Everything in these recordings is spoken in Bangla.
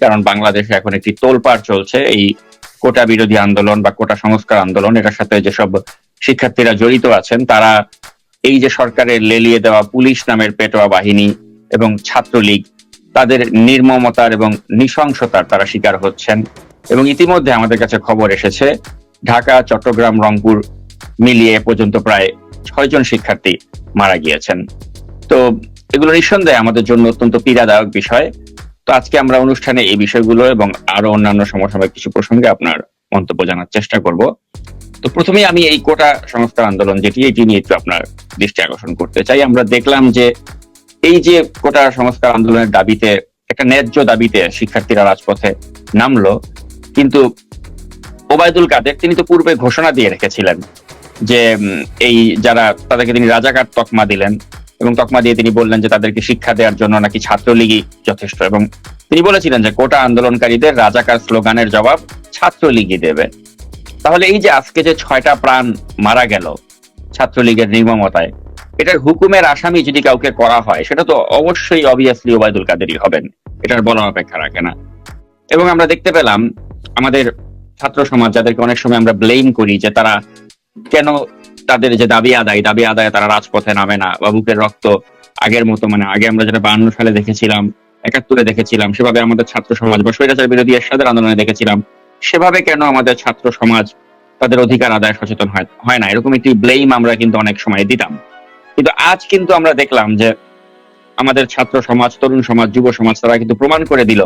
কারণ বাংলাদেশে এখন একটি তোলপাড় চলছে। এই কোটা বিরোধী আন্দোলন বা কোটা সংস্কার আন্দোলন, এটার সাথে যেসব শিক্ষার্থীরা জড়িত আছেন, তারা এই যে সরকারের লেলিয়ে দেওয়া পুলিশ নামের পেটোয়া বাহিনী এবং ছাত্রলীগ, তাদের নির্মমতার এবং নৃশংসতার তারা শিকার হচ্ছেন। এবং ইতিমধ্যে আমাদের কাছে খবর এসেছে, ঢাকা, চট্টগ্রাম, রংপুর মিলিয়ে পর্যন্ত প্রায় ছয়জন শিক্ষার্থী মারা গিয়েছেন। তো এগুলো নিঃসন্দেহে আমাদের জন্য অত্যন্ত পীড়াদায়ক বিষয়। তো আজকে আমরা অনুষ্ঠানে এই বিষয়গুলো এবং আরও অন্যান্য সমসাময়িক কিছু প্রসঙ্গে আপনার মন্তব্য জানার চেষ্টা করব। তো প্রথমেই আমি এই কোটা সংস্কার আন্দোলন যেটি, এটি নিয়ে একটু আপনার দৃষ্টি আকর্ষণ করতে চাই। আমরা দেখলাম যে এই যে কোটা সংস্কার আন্দোলনের দাবিতে, একটা ন্যায্য দাবিতে শিক্ষার্থীরা রাজপথে নামলো, কিন্তু ওবায়দুল কাদের তিনি তো পূর্বে ঘোষণা দিয়ে রেখেছিলেন যে এই যারা, তাদেরকে তিনি রাজাকার তকমা দিলেন। এবং তকমা দিয়ে তিনি বললেন যে তাদেরকে শিক্ষা দেওয়ার জন্য নাকি ছাত্রলীগই যথেষ্ট। এবং তিনি বলেছিলেন যে কোটা আন্দোলনকারীদের রাজাকার স্লোগানের জবাব ছাত্রলীগই দেবে। তাহলে এই যে আজকে যে ছয়টা প্রাণ মারা গেল ছাত্রলীগের নির্মমতায়, এটার হুকুমের আসামি যদি কাউকে করা হয়, সেটা তো অবশ্যই অবভিয়াসলি ওবায়দুল কাদেরই হবেন। এটার বলা অপেক্ষা রাখে না। এবং আমরা দেখতে পেলাম আমাদের ছাত্র সমাজ যাদেরকে অনেক সময় আমরা ব্লেম করি যে তারা কেন তাদের যে দাবি আদায় দাবি আদায় তারা রাজপথে নামে না বা বুকের রক্ত আগের মতো মানে আগে আমরা যেটা বান্ন সালে দেখেছিলাম, একাত্তরে দেখেছিলাম, সেভাবে আমাদের ছাত্র সমাজ বা স্বৈরাচার বিরোধী এরশাদের আন্দোলনে দেখেছিলাম, সেভাবে কেন আমাদের ছাত্র সমাজ তাদের অধিকার আদায় সচেতন হয় না? এরকম একটি ব্লেম আমরা কিন্তু অনেক সময় দিতাম। কিন্তু আজ কিন্তু আমরা দেখলাম যে আমাদের ছাত্র সমাজ, তরুণ সমাজ, যুব সমাজ তারা কিন্তু প্রমাণ করে দিল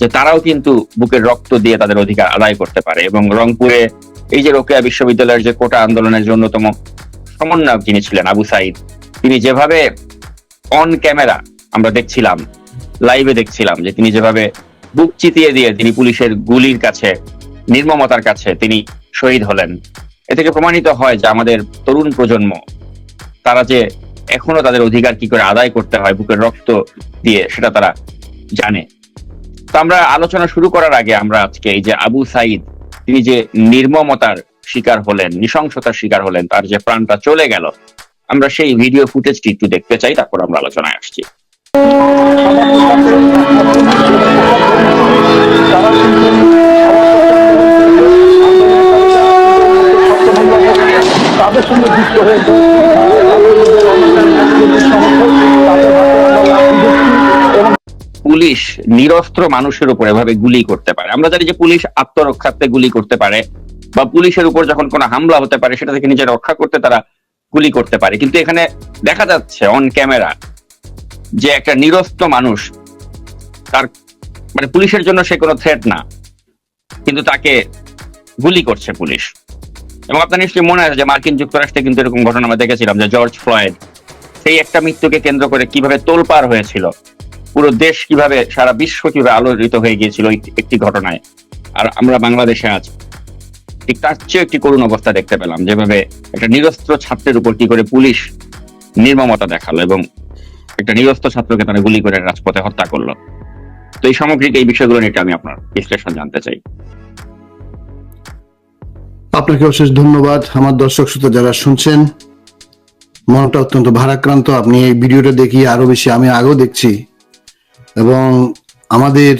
যে তারাও কিন্তু বুকের রক্ত দিয়ে তাদের অধিকার আদায় করতে পারে এবং রংপুরে এই যে রোকেয়া বিশ্ববিদ্যালয়ের যে কোটা আন্দোলনের অন্যতম সমন্বয়ক যিনি ছিলেন আবু সাইদ, তিনি যেভাবে অন ক্যামেরা আমরা দেখছিলাম লাইভে দেখছিলাম যে তিনি যেভাবে বুক চিতিয়ে দিয়ে তিনি পুলিশের গুলির কাছে, নির্মমতার কাছে তিনি শহীদ হলেন। এ থেকে প্রমাণিত হয় যে আমাদের তরুণ প্রজন্ম, তারা যে এখনও তাদের অধিকার কি করে আদায় করতে হয়, বুকের রক্ত দিয়ে সেটা তারা জানে। তো আমরা আলোচনা শুরু করার আগে আমরা আজকে এই যে আবু সাইদ তিনি যে নির্মমতার শিকার হলেন, নৃশংসতার শিকার হলেন, তার যে প্রাণটা চলে গেল, আমরা সেই ভিডিও ফুটেজটি একটু দেখতে চাই, তারপর আমরা আলোচনায় আসছি। পুলিশ নিরস্ত্র মানুষের উপর এভাবে গুলি করতে পারে। আমরা জানি যে পুলিশ আত্মরক্ষার্থে গুলি করতে পারে বা পুলিশের উপর যখন কোনো হামলা হতে পারে, সেটা থেকে নিজে রক্ষা করতে তারা গুলি করতে পারে। কিন্তু এখানে দেখা যাচ্ছে অন ক্যামেরা যে একটা নিরস্ত্র মানুষ তার মানে পুলিশের জন্য সে কোনো থ্রেট না, কিন্তু তাকে গুলি করছে পুলিশ। এবং আপনার নিশ্চয়ই মনে আছে যে মার্কিন যুক্তরাষ্ট্রে কিন্তু এরকম ঘটনা আমরা দেখেছিলাম যে জর্জ ফ্লয়েড সেই একটা মৃত্যুকে কেন্দ্র করে কীভাবে তোলপাড় হয়েছিল। পুরো দেশ কীভাবে, সারা বিশ্ব কীভাবে আলোড়িত হয়ে গিয়েছিল একটি ঘটনায়। আর আমরা বাংলাদেশে আজ ঠিক তার চেয়ে একটি করুণ অবস্থা দেখতে পেলাম, যেভাবে একটা নিরস্ত্র ছাত্রের উপর কি করে পুলিশ নির্মমতা দেখাল এবং একটা নিরস্ত্র ছাত্রকে তারা গুলি করে রাজপথে হত্যা করল। তো এই সামগ্রিক এই বিষয়গুলো নিয়ে আমি আপনার বিশ্লেষণ জানতে চাই। আপনাকে অশেষ ধন্যবাদ। আমার দর্শক শ্রোতা যারা শুনছেন, মনটা অত্যন্ত ভারাক্রান্ত। আপনি এই ভিডিওটা দেখিয়ে আরও বেশি, আমি আগেও দেখছি। এবং আমাদের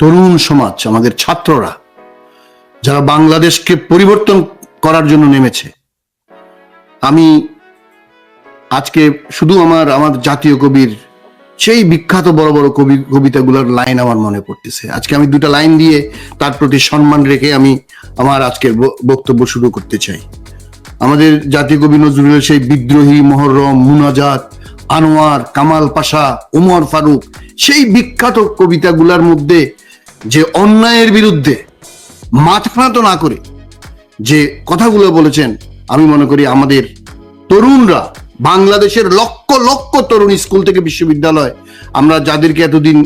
তরুণ সমাজ, আমাদের ছাত্ররা, যারা বাংলাদেশকে পরিবর্তন করার জন্য নেমেছে, আমি আজকে শুধু আমার আমার জাতীয় কবির, সেই বিখ্যাত বড় বড় কবি, কবিতাগুলোর লাইন আমার মনে পড়তেছে। আজকে আমি দুটা লাইন দিয়ে তার প্রতি সম্মান রেখে আমি আমার আজকের বক্তব্য শুরু করতে চাই। আমাদের জাতীয় কবি নজরুলের সেই বিদ্রোহী মহরম, মুনাজাত আনোয়ার, কামাল পাশা, উমর ফারুক, সেই বিখ্যাত কবিতাগুলোর মধ্যে যে অন্যায়ের বিরুদ্ধে মাথা নত না করে যে কথাগুলো বলেছেন, আমি মনে করি আমাদের তরুণরা, বাংলাদেশের লক্ষ লক্ষ তরুণ স্কুল থেকে বিশ্ববিদ্যালয়, আমরা যাদেরকে এতদিন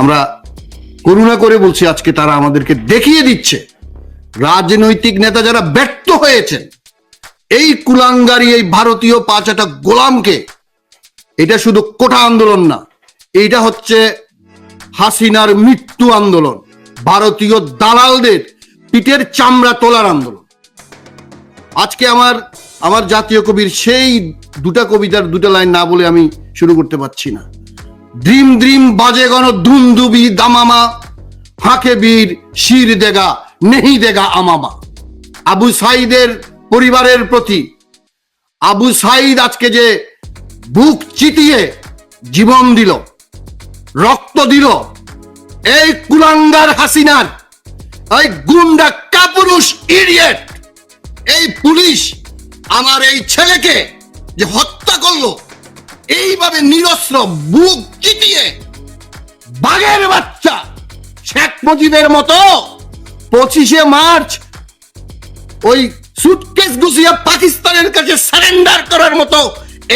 আমরা করুণা করে বলছি, আজকে তারা আমাদেরকে দেখিয়ে দিচ্ছে। রাজনৈতিক নেতা যারা ব্যর্থ হয়েছেন, এই কুলাঙ্গারি, এই ভারতীয় পাঁচাটা গোলামকে এটা শুধু কোটা আন্দোলন না, এইটা হচ্ছে হাসিনার মৃত্যু আন্দোলন, ভারতীয় দালালদের পিঠের চামড়া তোলার আন্দোলন। আজকে আমার আমার জাতীয় কবির সেই দুটা কবিতার দুটা লাইন না বলে আমি শুরু করতে পারছি না। দ্রিম দ্রিম বাজে গণ দুন্দুবি দামামা হাঁকে বীর শির দেগা, নেহি দেগা আমামা। আবু সাইদের পরিবারের প্রতি, আবু সাইদ আজকে যে বুক চিতিয়ে জীবন দিল, রক্ত দিল। এই কুলাঙ্গার হাসিনার, এই গুন্ডা কাপুরুষ ইডিয়েট, এই পুলিশ আমার এই ছেলেকে যে হত্যা করল, এইভাবে নিরস্ত্র বুক চিতিয়ে বাঘের বাচ্চা শেখ মুজিবের মতো পঁচিশে মার্চ ওই সুটকেস গুছিয়ে পাকিস্তানের কাছে সারেন্ডার করার মতো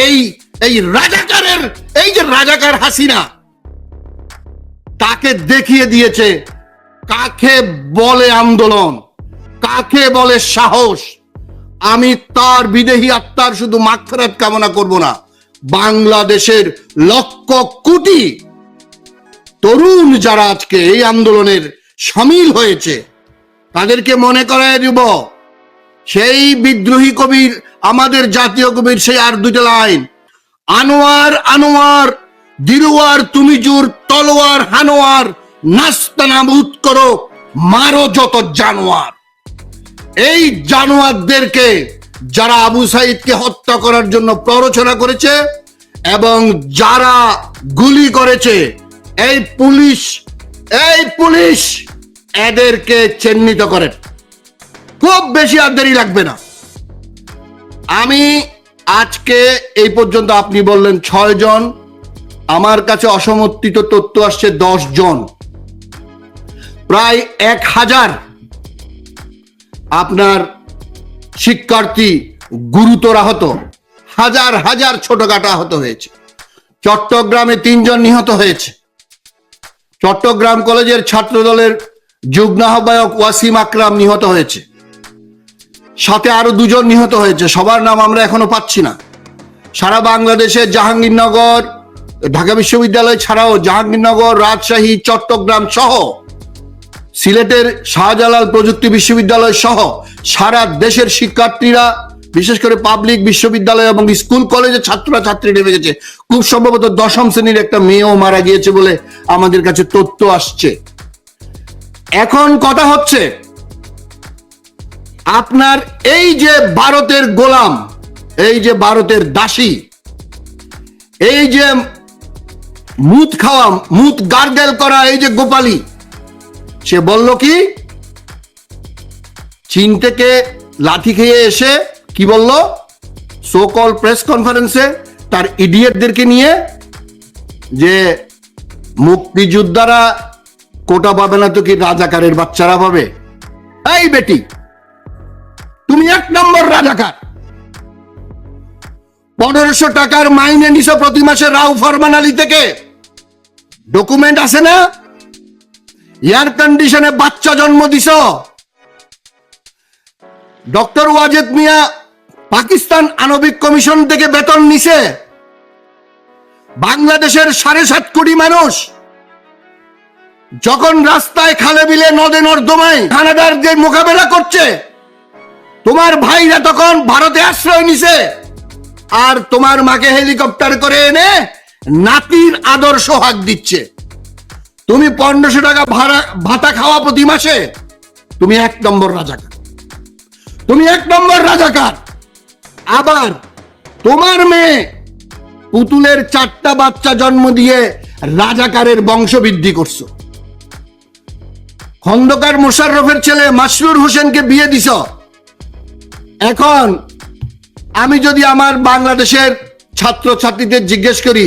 এই এই রাজাকারের, এই যে রাজাকার হাসিনা, তাকে দেখিয়ে দিয়েছে, কাকে বলে আন্দোলন, কাকে বলে সাহস, আমি তার বিদেহী আত্মার শুধু মাগফিরাত কামনা করব না, বাংলাদেশের লক্ষ কোটি তরুণ যারা আজকে এই আন্দোলনের সামিল হয়েছে, তাদেরকে মনে করায় দিব, সেই বিদ্রোহী কবির, আমাদের জাতীয় কবির সেই আর দুটো লাইন আনোয়ার আনোয়ার, দিরুয়ার তুমি জুর তলোয়ার, হানোয়ার, নাস্তা করো, মারো যত জানোয়ার। এই জানোয়ারদেরকে যারা আবু সাইদকে হত্যা করার জন্য প্ররোচনা করেছে এবং যারা গুলি করেছে, এই পুলিশ এই পুলিশ এদেরকে চিহ্নিত করেন খুব বেশি আর দেরি লাগবে না। আমি আজকে এই পর্যন্ত আপনি বললেন ছয় জন, আমার কাছে অসমর্থিত তথ্য আসছে দশ জন। প্রায় এক হাজার আপনার শিক্ষার্থী গুরুতর আহত, হাজার হাজার ছোটখাটো আহত হয়েছে। চট্টগ্রামে তিনজন নিহত হয়েছে। চট্টগ্রাম কলেজের ছাত্র দলের যুগ্ম আহ্বায়ক ওয়াসিম আকরাম নিহত হয়েছে। সাথে আরও দুজন নিহত হয়েছে, সবার নাম আমরা এখনও পাচ্ছি না। সারা বাংলাদেশে জাহাঙ্গীরনগর, ঢাকা বিশ্ববিদ্যালয় ছাড়াও জাহাঙ্গীরনগর, রাজশাহী, চট্টগ্রাম সহ সিলেটের শাহজালাল প্রযুক্তি বিশ্ববিদ্যালয় সহ সারা দেশের শিক্ষার্থীরা, বিশেষ করে পাবলিক বিশ্ববিদ্যালয় এবং স্কুল কলেজের ছাত্ররা ছাত্রী নেমে গেছে। খুব সম্ভবত দশম শ্রেণির একটা মেয়েও মারা গিয়েছে বলে আমাদের কাছে তথ্য আসছে। এখন কথা হচ্ছে আপনার এই যে ভারতের গোলাম, এই যে ভারতের দাসী, এই যে মুত খাওয়া মুত গার্গেল করা এই যে গোপালী, সে বলল কি? চীন থেকে লাঠি খেয়ে এসে কি বলল? সো কল প্রেস কনফারেন্সে তার ইডিয়েটদেরকে নিয়ে যে মুক্তিযোদ্ধারা কোটা পাবে না তো কি রাজাকারের বাচ্চারা পাবে? এই বেটি তুমি এক নম্বর রাজাকার। পনেরোশো টাকার মাইনে নিছ প্রতি মাসে রাও ফরমান আলী থেকে। ডকুমেন্ট আছে না? এয়ার কন্ডিশনে বাচ্চা জন্ম দিছ। ডক্টর ওয়াজেদ মিয়া পাকিস্তান আণবিক কমিশন থেকে বেতন নিছে। বাংলাদেশের সাড়ে সাত কোটি মানুষ যখন রাস্তায় খালে বিলে নদে নর্দমায় কানাডারদের মোকাবেলা করছে তোমার ভাইরা তখন ভারতে আশ্রয় নিছে। আর তোমার মাকে হেলিকপ্টার করে এনে নাতির আদর্শ হাক দিচ্ছে। তুমি পনেরোশো টাকা ভাড়া, ভাতা খাওয়া প্রতি মাসে তুমি এক নম্বর রাজাকার। তুমি এক নম্বর রাজাকার। আবার তোমার মেয়ে পুতুলের চারটা বাচ্চা জন্ম দিয়ে রাজাকারের বংশবৃদ্ধি করছ। খন্দকার মোশাররফের ছেলে মাসরুর হোসেনকে বিয়ে দিছ। এখন আমি যদি আমার বাংলাদেশের ছাত্র ছাত্রীদের জিজ্ঞেস করি,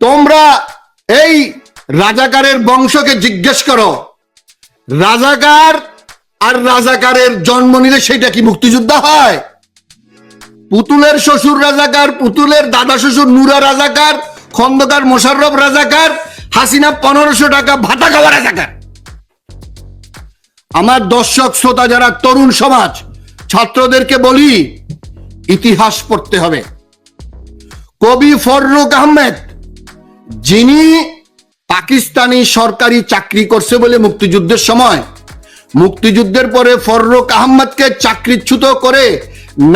তোমরা এই রাজাকারের বংশকে জিজ্ঞেস করো, রাজাকার আর রাজাকারের জন্ম নিলে সেটা কি মুক্তিযোদ্ধা হয়? পুতুলের শ্বশুর রাজাকার, পুতুলের দাদা শ্বশুর নুরা রাজাকার, খন্দকার মোশাররফ রাজাকার, হাসিনা পনেরোশো টাকা ভাতা খাওয়া রাজাকার। আমার দর্শক, শ্রোতা যারা, তরুণ সমাজ ছাত্রদেরকে বলি, ইতিহাস পড়তে হবে। কবি ফররুক আহমেদ, যিনি পাকিস্তানি সরকারি চাকরি করছে বলে মুক্তিযুদ্ধের সময়, মুক্তিযুদ্ধের পরে ফররুক আহমদকে চাকরিচ্যুত করে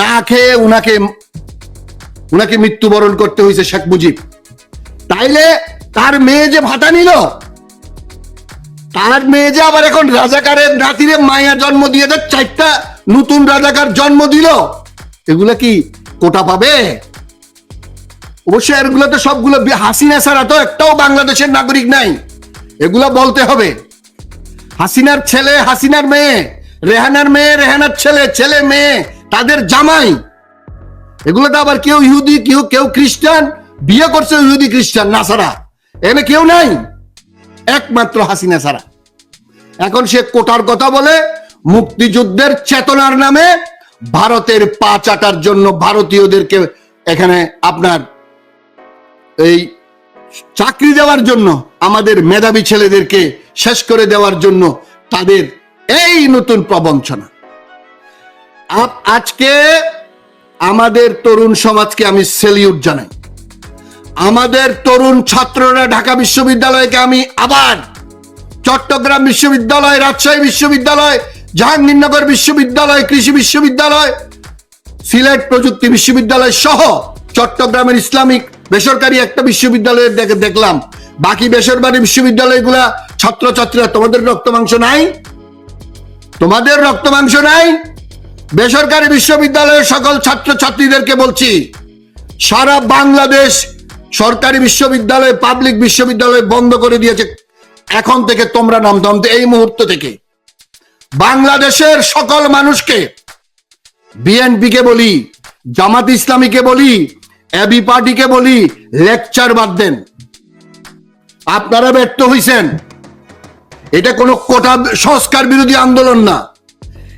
না খেয়ে উনাকে উনাকে মৃত্যুবরণ করতে হয়েছে শেখ মুজিব। তাইলে তার মেয়ে যে ভাতা নিল, তার মেয়ে যে আবার এখন রাজাকারের নাতিরে মায়া জন্ম দিয়ে দেয় চারটা নতুন রাজাকার জন্ম দিল। এগুলা কি কোটা পাবে? অবশ্যই এগুলো তো সবগুলো হাসিনা ছাড়া তো একটাও বাংলাদেশের নাগরিক নাই। এগুলো বলতে হবে। হাসিনার ছেলে, হাসিনার মেয়ে, রেহানার মেয়ে, রেহানার ছেলে ছেলে, মেয়ে, তাদের জামাই। এগুলো তো আবার কেউ ইহুদি, কেউ কেউ খ্রিস্টান, বিয়ে করছে ইহুদি, খ্রিস্টান, না ছাড়া। এখানে কেউ নাই। একমাত্র হাসিনা ছাড়া। এখন সে কোটার কথা বলে মুক্তিযুদ্ধের চেতনার নামে ভারতের পা চাটার জন্য ভারতীয়দেরকে এখানে আপনার এই চাকরি দেওয়ার জন্য, আমাদের মেধাবী ছেলেদেরকে শেষ করে দেওয়ার জন্য তাদের এই নতুন প্রবঞ্চনা। আজকে আমাদের তরুণ সমাজকে আমি সেলিউট জানাই। আমাদের তরুণ ছাত্ররা ঢাকা বিশ্ববিদ্যালয়কে আমি আবার চট্টগ্রাম বিশ্ববিদ্যালয়, রাজশাহী বিশ্ববিদ্যালয় জাহাঙ্গীরনগর বিশ্ববিদ্যালয়, কৃষি বিশ্ববিদ্যালয়, সিলেট প্রযুক্তি বিশ্ববিদ্যালয় সহ চট্টগ্রামের ইসলামিক বেসরকারি একটা বিশ্ববিদ্যালয়ে দেখে দেখলাম। বাকি বেসরকারি বিশ্ববিদ্যালয়গুলা ছাত্রছাত্রীরা, তোমাদের রক্ত মাংস নাই? তোমাদের রক্ত মাংস নাই? বেসরকারি বিশ্ববিদ্যালয়ের সকল ছাত্রছাত্রীদেরকে বলছি, সারা বাংলাদেশ সরকারি বিশ্ববিদ্যালয়, পাবলিক বিশ্ববিদ্যালয় বন্ধ করে দিয়েছে। এখন থেকে তোমরা নাম এই মুহূর্ত থেকে। বাংলাদেশের সকল মানুষকে বিএনপি কে বলি, জামাত ইসলামীকে বলি, এবি পার্টিকে বলি, লেকচার বাদ দেন। আপনারা ব্যর্থ হইছেন। এটা কোনো কোটা সংস্কার বিরোধী আন্দোলন না।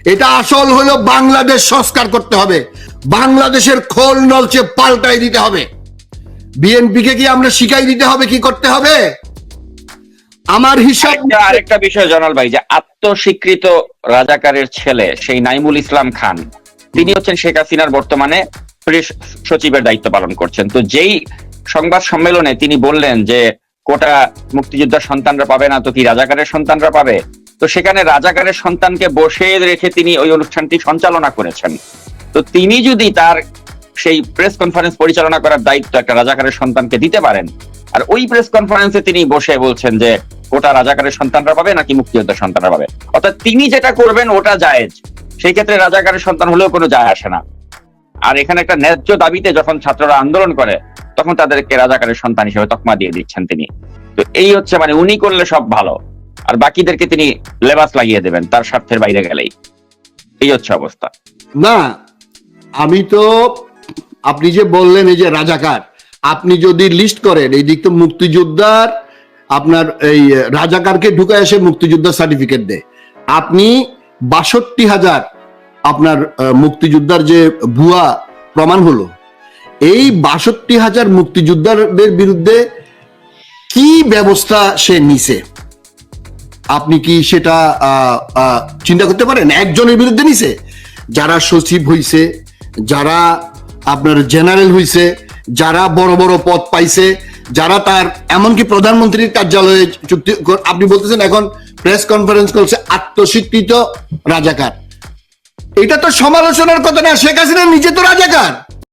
এটা আসল হলো বাংলাদেশ সংস্কার করতে হবে। বাংলাদেশের খোল নলচে পাল্টাই দিতে হবে। বিএনপি কে কি আমরা শিখাই দিতে হবে, কি করতে হবে? আমার হিসাব আরেকটা বিষয় জনাল ভাই যে আত্মস্বীকৃত রাজাকারের ছেলে সেই নাইমুল ইসলাম খান তিনি হচ্ছেন শেখ হাসিনার বর্তমানে প্রেস সচিবের দায়িত্ব পালন করছেন। তো যেই সংবাদ সম্মেলনে তিনি বললেন যে কোটা মুক্তিযোদ্ধার সন্তানরা পাবে না তো কি রাজাকারের সন্তানরা পাবে? তো সেখানে রাজাকারের সন্তানকে বসে রেখে তিনি ওই অনুষ্ঠানটি সঞ্চালনা করেছেন। তো তিনি যদি তার সেই প্রেস কনফারেন্স পরিচালনা করার দায়িত্ব একটা রাজাকারের সন্তানকে দিতে পারেন আর ওই প্রেস কনফারেন্সে তিনি বসে বলছেন যে, ওটা রাজাকারের সন্তানরা পাবে নাকি মুক্তিযোদ্ধার সন্তানরা পাবে? অর্থাৎ তিনি যেটা করবেন, ওটা জায়েজ। সেই ক্ষেত্রে রাজাকারের সন্তান হলেও কোনো যায় আসে না। আর এখানে একটা ন্যায্য দাবিতে যখন ছাত্ররা আন্দোলন করে, তখন তাদেরকে রাজাকারের সন্তান হিসেবে তকমা দিয়ে দিচ্ছেন তিনি। তো এই হচ্ছে মানে উনি করলে সব ভালো। আর বাকিদেরকে তিনি লেবাস লাগিয়ে দেবেন, তার স্বার্থের বাইরে গেলেই। এই হচ্ছে অবস্থা। না, আমি তো, আপনি যে বললেন এই যে রাজাকার আপনি যদি লিস্ট করেন, এই দিক তো মুক্তিযোদ্ধার আপনার এই রাজাকারকে ঢুকে এসে মুক্তিযোদ্ধার সার্টিফিকেট দেয়। আপনি বাষট্টি হাজার আপনার মুক্তিযোদ্ধার যে ভুয়া প্রমাণ হলো, এই বাষট্টি হাজার মুক্তিযোদ্ধাদের বিরুদ্ধে কি ব্যবস্থা সে নিছে? আপনি কি সেটা চিন্তা করতে পারেন? একজনের বিরুদ্ধে নিছে। যারা সচিব হইছে, যারা আপনার জেনারেল হইছে যারা বড় বড় পদ পাইছে, যারা তার এমনকি প্রধানমন্ত্রীর কার্যালয়ে চুক্তি আপনি বলতেছেন এখন প্রেস কনফারেন্স করছে আত্মস্বীকৃত রাজাকার। এটা তো সমালোচনার কথা না, শেখ হাসিনা নিজে তো রাজাকার।